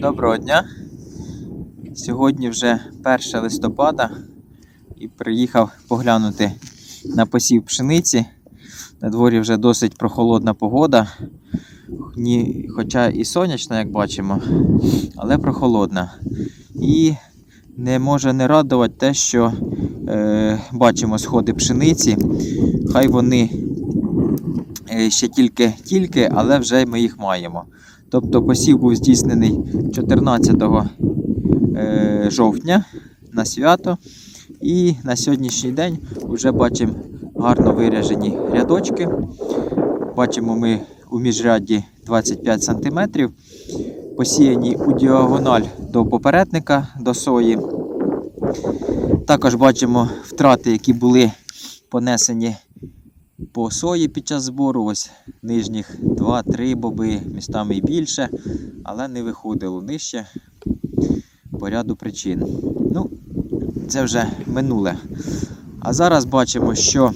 Доброго дня. Сьогодні вже 1 листопада і приїхав поглянути на посів пшениці. На дворі вже досить прохолодна погода. Хоча і сонячна, як бачимо, але прохолодна. І не може не радувати те, що е, бачимо сходи пшениці. Хай вони е, ще тільки-тільки, але вже ми їх маємо. Тобто посів був здійснений 14 е, жовтня на свято. І на сьогоднішній день вже бачимо гарно виряжені рядочки. Бачимо ми у міжряді 25 см. Посіяні у діагональ до попередника до сої. Також бачимо втрати, які були понесені по сої під час збору. Ось нижніх 2-3 боби, містами і більше, але не виходило нижче по ряду причин. Ну, це вже минуле. А зараз бачимо, що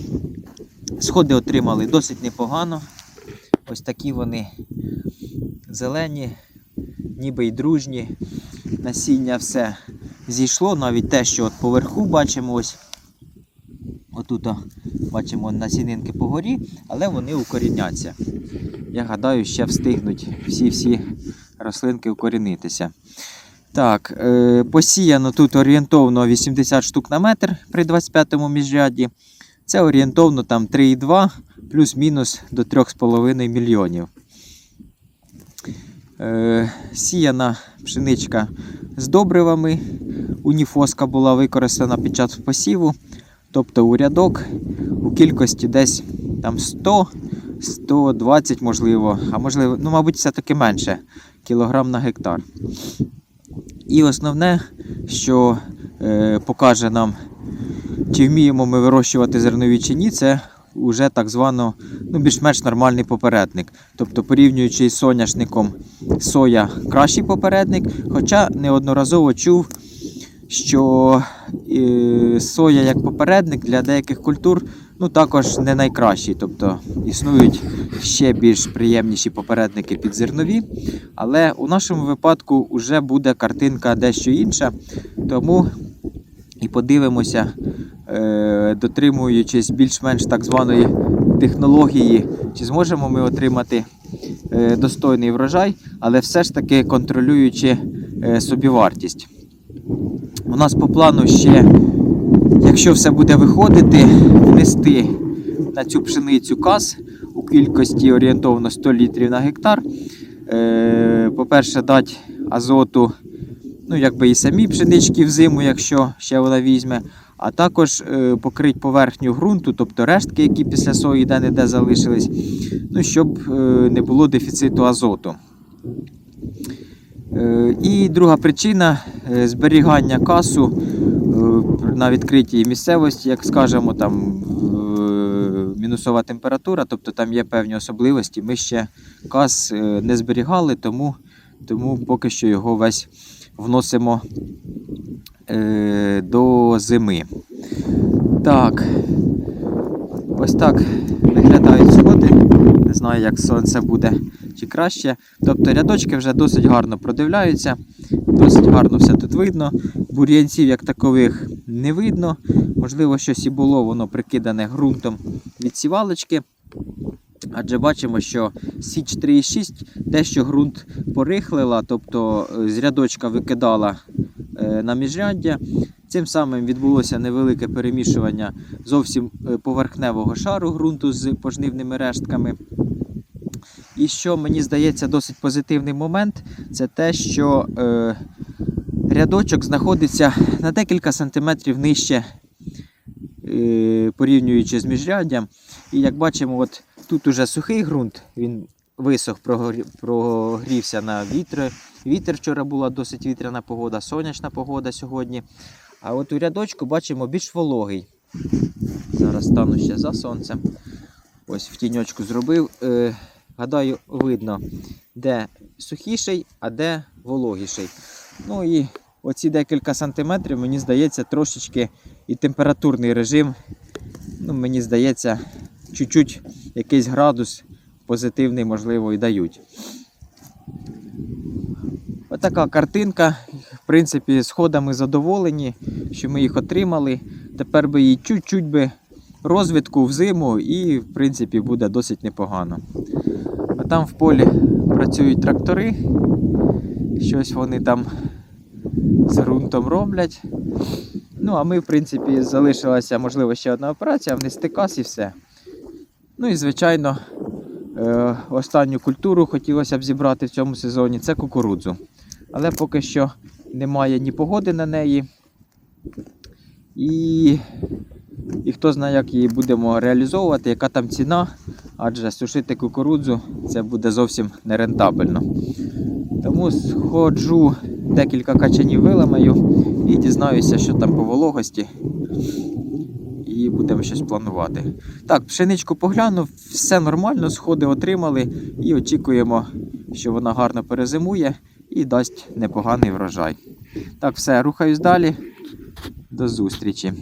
сходи отримали досить непогано. Ось такі вони зелені, ніби й дружні. Насіння все зійшло, навіть те, що от поверху бачимо ось. Отут о, бачимо насінинки по горі, але вони укоріняться. Я гадаю, ще встигнуть всі-всі рослинки укорінитися. Так, е, посіяно тут орієнтовно 80 штук на метр при 25-му міжряді. Це орієнтовно там 3,2 плюс-мінус до 3,5 мільйонів. Е, сіяна пшеничка з добривами. Уніфоска була використана під час посіву. Тобто у рядок у кількості десь там 100, 120, можливо, а можливо, ну, мабуть, все-таки менше кілограм на гектар. І основне, що е, покаже нам, чи вміємо ми вирощувати зернові чи ні, це вже так звано ну, більш-менш нормальний попередник. Тобто, порівнюючи з соняшником, соя кращий попередник, хоча неодноразово чув, що е, соя як попередник для деяких культур ну, також не найкращий. Тобто існують ще більш приємніші попередники під зернові. Але у нашому випадку вже буде картинка дещо інша. Тому і подивимося, е, дотримуючись більш-менш так званої технології, чи зможемо ми отримати е, достойний врожай, але все ж таки контролюючи е, собівартість. У нас по плану ще, якщо все буде виходити, внести на цю пшеницю каз у кількості орієнтовно 100 літрів на гектар. Е, По-перше, дати азоту, ну, якби і самі пшенички взиму, якщо ще вона візьме, а також е, покрити поверхню ґрунту, тобто рештки, які після сої де-не-де залишились, ну, щоб е, не було дефіциту азоту. І друга причина зберігання касу на відкритій місцевості, як скажемо, там е, мінусова температура, тобто там є певні особливості. Ми ще кас е, не зберігали, тому, тому поки що його весь вносимо е, до зими. Так, ось так виглядають сходи. Не знаю, як сонце буде чи краще. Тобто рядочки вже досить гарно продивляються, досить гарно все тут видно. Бур'янців як такових не видно. Можливо, щось і було, воно прикидане ґрунтом від сівалочки. Адже бачимо, що Січ 3,6 дещо ґрунт порихлила, тобто е, з рядочка викидала е, на міжряддя. Цим самим відбулося невелике перемішування зовсім е, поверхневого шару ґрунту з пожнивними рештками. І що мені здається досить позитивний момент, це те, що рядочок знаходиться на декілька сантиметрів нижче, е, порівнюючи з міжряддям. І як бачимо, от тут уже сухий ґрунт, він висох, прогрівся на вітер. Вітер вчора була досить вітряна погода, сонячна погода сьогодні. А от у рядочку бачимо більш вологий. Зараз стану ще за сонцем. Ось в тіньочку зробив. Е, гадаю, видно, де сухіший, а де вологіший. Ну і оці декілька сантиметрів, мені здається, трошечки і температурний режим, ну, мені здається, чуть-чуть якийсь градус позитивний, можливо, і дають. така картинка. В принципі, сходами задоволені, що ми їх отримали. Тепер би їй чуть-чуть би розвитку в зиму і, в принципі, буде досить непогано. А там в полі працюють трактори. Щось вони там з ґрунтом роблять. Ну, а ми, в принципі, залишилася, можливо, ще одна операція, внести кас і все. Ну і, звичайно, е, останню культуру хотілося б зібрати в цьому сезоні це кукурудзу. Але поки що немає ні погоди на неї. І, і хто знає, як її будемо реалізовувати, яка там ціна, адже сушити кукурудзу це буде зовсім нерентабельно. Тому сходжу декілька качанів виламаю і дізнаюся, що там по вологості. І будемо щось планувати. Так, пшеничку поглянув, все нормально, сходи отримали і очікуємо, що вона гарно перезимує і дасть непоганий врожай. Так, все, рухаюсь далі. До зустрічі.